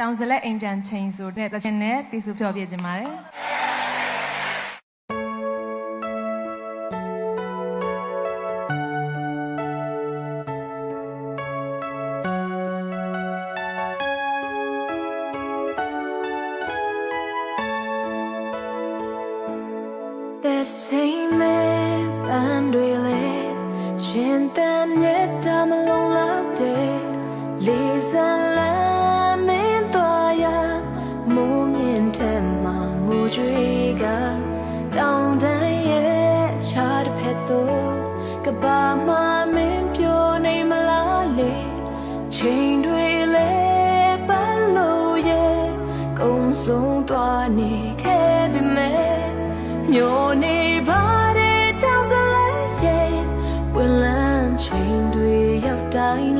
တောင်စလက်အိမ်ပြန်ချိန်ဆိုတဲ့တခြင်းနဲ့တီးစုဖျော်ပြခြင်းပါတယ် The same man ပန်းတွေလေရှင်တမ်းမြတ် ကဘာမှမင်းပြောနေမလားလေချိန်တွေလေပတ်လို့ရဲ့ကုံဆုံးသွားနေခဲ့ပြီမဲ့မျိုးနေပါတဲ့တောင်စလဲရဲ့ဝင်လန်းချိန်တွေရောက်တိုင်းလဲအတူဆုံးချိန်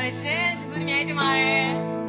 ပါတယ်ရှင်ကျေးဇူးအများကြီးတင်ပါတယ်